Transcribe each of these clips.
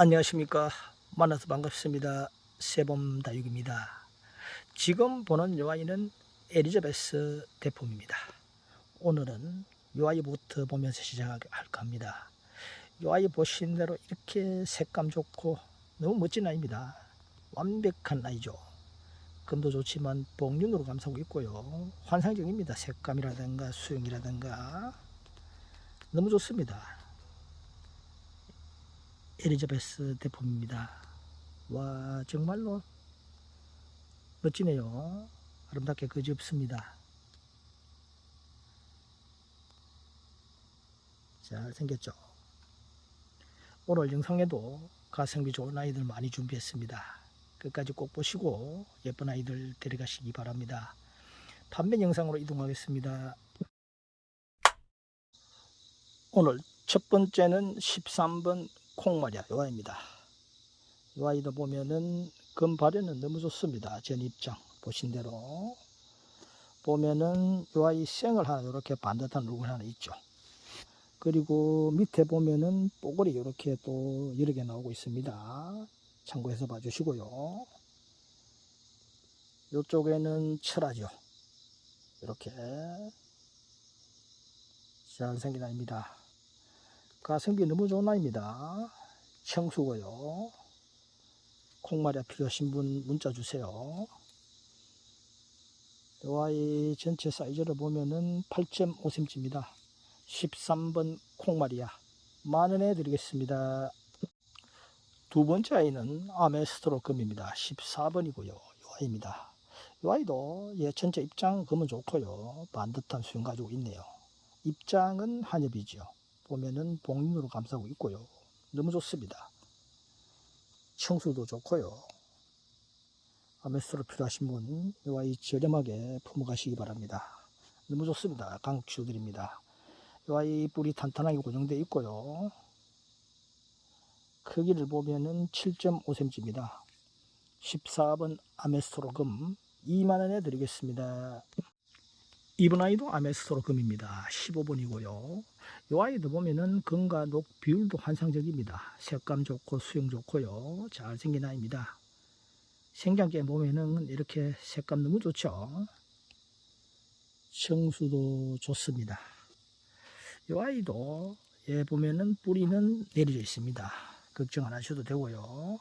안녕하십니까. 만나서 반갑습니다. 세범 다육입니다. 지금 보는 요 아이는 에리자베스 대품입니다. 오늘은 요 아이부터 보면서 시작할까 합니다. 요 아이 보신 대로 이렇게 색감 좋고 너무 멋진 아이입니다. 완벽한 아이죠. 금도 좋지만 복륜으로 감싸고 있고요. 환상적입니다. 색감이라든가 수영이라든가. 너무 좋습니다 에리자베스 대품입니다. 와 정말로 멋지네요. 아름답게 그지 없습니다. 잘 생겼죠. 오늘 영상에도 가성비 좋은 아이들 많이 준비했습니다. 끝까지 꼭 보시고 예쁜 아이들 데려가시기 바랍니다. 판매 영상으로 이동하겠습니다. 오늘 첫 번째는 13번 콩마리아 요 아이입니다. 요 아이도 보면은 금발에는 너무 좋습니다. 전 입장 보신 대로 보면은 요 아이 생을 하나 이렇게 반듯한 얼굴 하나 있죠. 그리고 밑에 보면은 뽀글이 이렇게 또 여러 개 나오고 있습니다. 참고해서 봐주시고요. 이쪽에는 철하죠. 이렇게 잘생긴 아입니다. 가성비 너무 좋은 아이입니다. 청수고요. 콩마리아 필요하신 분 문자 주세요. 이 아이 전체 사이즈를 보면은 8.5cm입니다. 13번 콩마리아 만원에 드리겠습니다. 두 번째 아이는 아메스트로 금입니다. 14번이고요. 이 아이입니다. 이 아이도 예, 전체 입장 금은 좋고요. 반듯한 수영 가지고 있네요. 입장은 한엽이죠. 보면은 봉인으로 감싸고 있고요. 너무 좋습니다. 청수도 좋고요. 아메스로 필요하신 분, 이 아이 저렴하게 품어가시기 바랍니다. 너무 좋습니다. 강추드립니다. 이 아이 뿌리 탄탄하게 고정되어 있고요. 크기를 보면은 7.5cm입니다. 14번 아메스토로 금 2만원에 드리겠습니다. 이번 아이도 아메스토로 금입니다. 15번이고요. 이 아이도 보면은 금과 녹 비율도 환상적입니다. 색감 좋고 수영 좋고요. 잘생긴 아이입니다. 생장께 보면은 이렇게 색감 너무 좋죠. 청수도 좋습니다. 이 아이도 예 보면은 뿌리는 내려져 있습니다. 걱정 안 하셔도 되고요.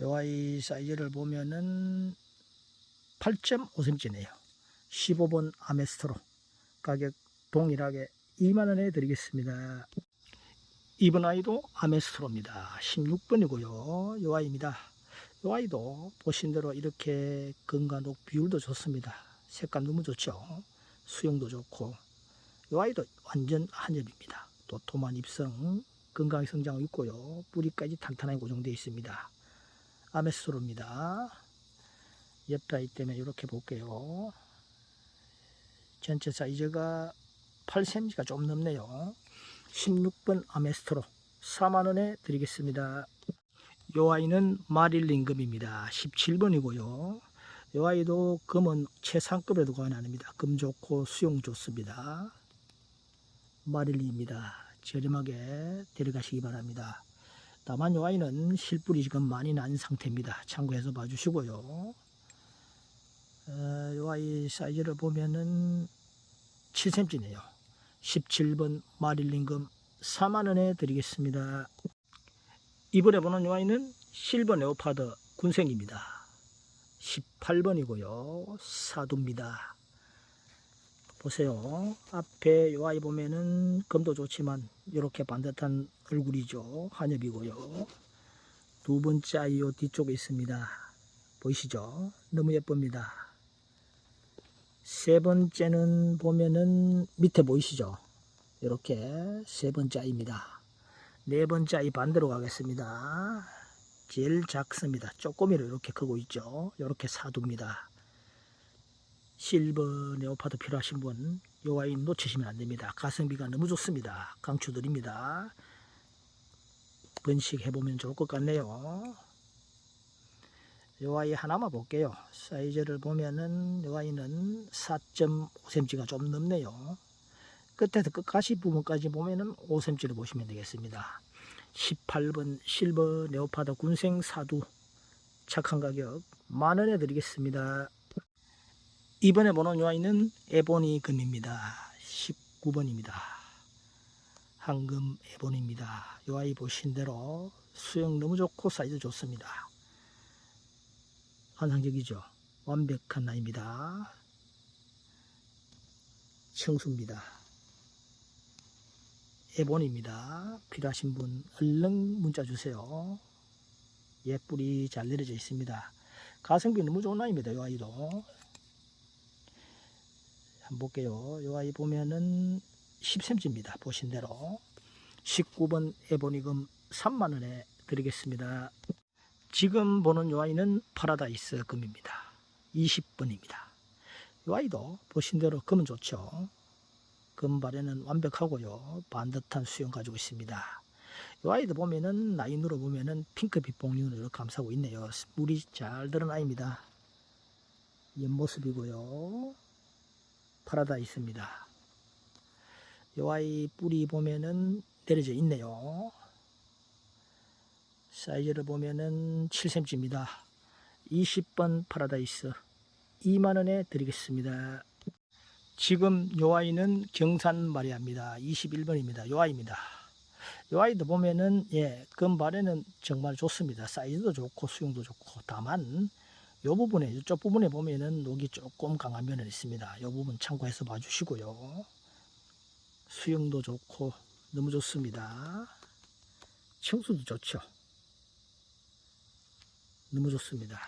이 아이 사이즈를 보면은 8.5cm네요. 15번 아메스트로 가격 동일하게 2만원에 드리겠습니다. 이번 아이도 아메스트로입니다. 16번이고요. 요 아이입니다. 요 아이도 보신 대로 이렇게 건강독 비율도 좋습니다. 색감 너무 좋죠. 수영도 좋고 요 아이도 완전 한엽입니다. 도톰한 입성 건강히 성장하고 있고요. 뿌리까지 탄탄하게 고정되어 있습니다. 아메스트로입니다. 옆에 아이 때문에 이렇게 볼게요. 전체 사이즈가 8cm가 좀 넘네요. 16번 아메스트로 4만원에 드리겠습니다. 요 아이는 마릴린금입니다. 17번이고요. 요 아이도 금은 최상급에도 관합니다. 금 좋고 수용 좋습니다. 마릴린입니다. 저렴하게 데려가시기 바랍니다. 다만 요 아이는 실뿌리 지금 많이 난 상태입니다. 참고해서 봐주시고요. 어, 요 아이 사이즈를 보면은 7cm네요. 17번 마릴린금 4만원에 드리겠습니다. 이번에 보는 요 아이는 실버 네오파드 군생입니다. 18번이고요. 사두입니다. 보세요. 앞에 요 아이 보면은 금도 좋지만 이렇게 반듯한 얼굴이죠. 한엽이고요. 두 번째 아이 요 뒤쪽에 있습니다. 보이시죠? 너무 예쁩니다. 세 번째는 보면은 밑에 보이시죠? 이렇게 세 번째 아이입니다. 네 번째 아이 반대로 가겠습니다. 제일 작습니다. 쪼꼬미로 이렇게 크고 있죠. 이렇게 사두입니다. 실버 네오파드 필요하신 분, 요 아이 놓치시면 안 됩니다. 가성비가 너무 좋습니다. 강추드립니다. 번식해보면 좋을 것 같네요. 요 아이 하나만 볼게요. 사이즈를 보면은 요 아이는 4.5cm가 좀 넘네요. 끝에서 끝가시 부분까지 보면은 5cm를 보시면 되겠습니다. 18번 실버 네오파드 군생 사두 착한 가격 만원에 드리겠습니다. 이번에 보는 요 아이는 에보니 금입니다. 19번입니다. 황금 에보니입니다. 요 아이 보신 대로 수영 너무 좋고 사이즈 좋습니다. 환상적이죠. 완벽한 나입니다. 청수입니다. 에본입니다. 필요하신 분 얼른 문자 주세요. 예쁘리 잘 내려져 있습니다. 가성비 너무 좋은 아이입니다. 이 아이도. 한번 볼게요. 이 아이 보면은 10cm입니다. 보신 대로. 19번 에보니금 3만원에 드리겠습니다. 지금 보는 이 아이는 파라다이스 금입니다. 20번입니다. 이 아이도 보신 대로 금은 좋죠. 금 발에는 완벽하고요. 반듯한 수영 가지고 있습니다. 이 아이도 보면은 라인으로 보면은 핑크빛 봉륜으로 감싸고 있네요. 물이 잘 들은 아이입니다. 옆모습이고요. 파라다이스입니다. 이 아이 뿌리 보면은 내려져 있네요. 사이즈를 보면은 7cm입니다. 20번 파라다이스 2만원에 드리겠습니다. 지금 요 아이는 경산 마리아입니다. 21번입니다. 요 아이입니다. 요 아이도 보면은 예, 금발에는 정말 좋습니다. 사이즈도 좋고 수용도 좋고 다만 요 부분에 이쪽 부분에 보면은 녹이 조금 강한 면은 있습니다. 요 부분 참고해서 봐주시고요. 수용도 좋고 너무 좋습니다. 청수도 좋죠. 너무 좋습니다.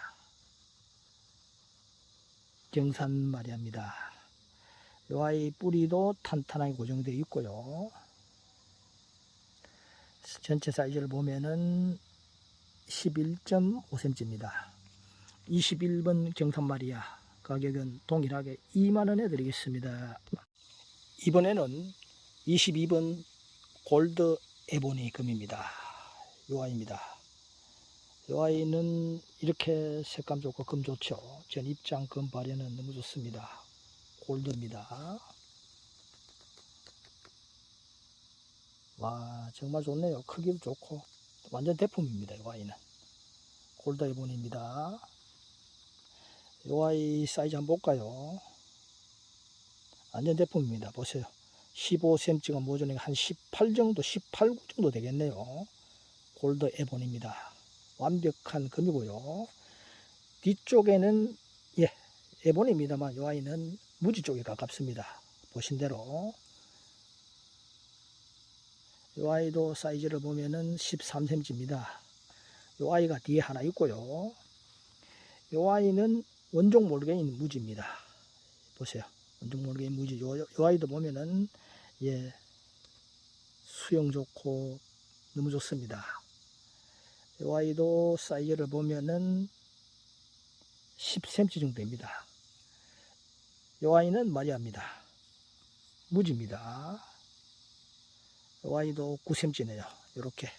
경산 마리아입니다. 요 아이 뿌리도 탄탄하게 고정되어 있고요. 전체 사이즈를 보면은 11.5cm입니다. 21번 경산 마리아 가격은 동일하게 2만원에 드리겠습니다. 이번에는 22번 골드 에보니 금입니다. 요 아이입니다. 요 아이는 이렇게 색감 좋고 금 좋죠. 전 입장 금 발에는 너무 좋습니다. 골드입니다. 와 정말 좋네요. 크기도 좋고 완전 대품입니다. 이 아이는 골드 에본입니다. 이 아이 사이즈 한번 볼까요? 완전 대품입니다. 보세요. 15cm가 모자는 한18 정도, 18, 9 정도 되겠네요. 골드 에본입니다. 완벽한 금이고요. 뒤쪽에는 예 에본입니다만 이 아이는 무지 쪽에 가깝습니다. 보신 대로 이 아이도 사이즈를 보면은 13cm입니다. 이 아이가 뒤에 하나 있고요. 이 아이는 원종 몰개인 무지입니다. 보세요. 원종 몰개인 무지. 요, 요 아이도 보면은 예 수영 좋고 너무 좋습니다. 이 아이도 사이즈를 보면은 10cm 정도입니다. 이 아이는 마리아입니다. 무지입니다. 이 아이도 9cm네요. 이렇게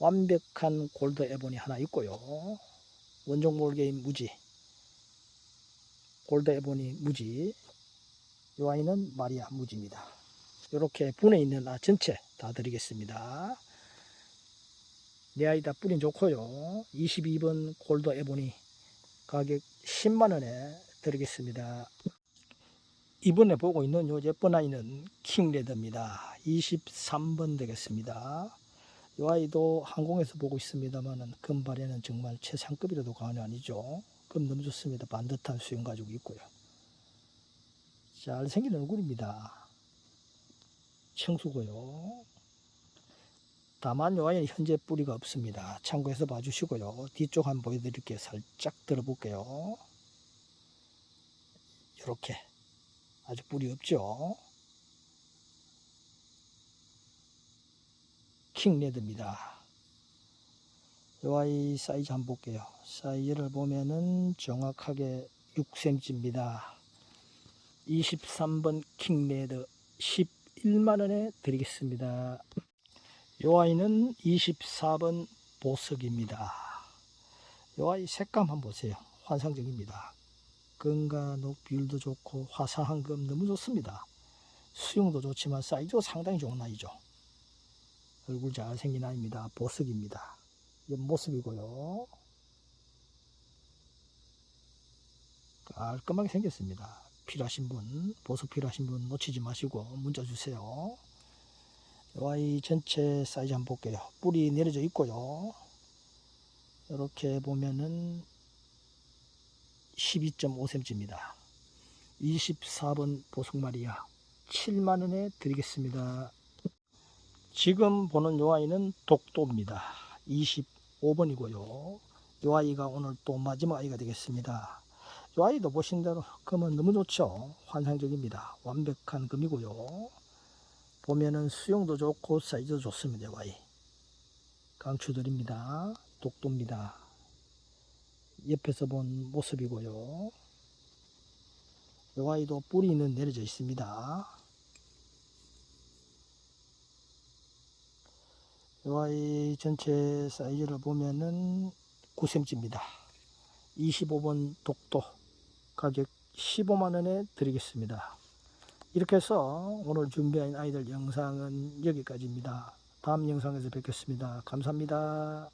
완벽한 골드 에본이 하나 있고요. 원종 몰개인 무지, 골드 에본이 무지, 이 아이는 마리아 무지입니다. 이렇게 분해 있는 아 전체 다 드리겠습니다. 내 아이 다 뿌린 좋고요. 22번 골드 에보니 가격 10만원에 드리겠습니다. 이번에 보고 있는 요 예쁜 아이는 킹레드입니다. 23번 되겠습니다. 이 아이도 항공에서 보고 있습니다만은 금발에는 정말 최상급이라도 과언이 아니죠. 금 너무 좋습니다. 반듯한 수영 가지고 있고요. 잘생긴 얼굴입니다. 청수고요. 다만 요 아이는 현재 뿌리가 없습니다. 참고해서 봐주시고요. 뒤쪽 한번 보여드릴게요. 살짝 들어볼게요. 이렇게 아직 뿌리 없죠. 킹레드입니다. 요 아이 사이즈 한번 볼게요. 사이즈를 보면은 정확하게 6cm입니다. 23번 킹레드 11만원에 드리겠습니다. 요 아이는 24번 보석입니다. 요 아이 색감 한번 보세요. 환상적입니다. 건가 녹 비율도 좋고 화사한 금 너무 좋습니다. 수용도 좋지만 사이즈도 상당히 좋은 아이죠. 얼굴 잘생긴 아이입니다. 보석입니다. 이 모습이고요. 깔끔하게 생겼습니다. 필요하신 분, 보석 필요하신 분 놓치지 마시고 문자 주세요. 이 아이 전체 사이즈 한번 볼게요. 뿔이 내려져 있고요. 이렇게 보면은 12.5cm입니다. 24번 보석마리아 7만원에 드리겠습니다. 지금 보는 요 아이는 독도입니다. 25번이고요. 요 아이가 오늘 또 마지막 아이가 되겠습니다. 요 아이도 보신 대로 금은 너무 좋죠. 환상적입니다. 완벽한 금이고요. 보면은 수영도 좋고 사이즈도 좋습니다. 요 아이. 강추드립니다. 독도입니다. 옆에서 본 모습이고요. 요 아이도 뿌리는 내려져 있습니다. 요 아이 전체 사이즈를 보면은 9cm입니다. 25번 독도 가격 15만원에 드리겠습니다. 이렇게 해서 오늘 준비한 아이들 영상은 여기까지입니다. 다음 영상에서 뵙겠습니다. 감사합니다.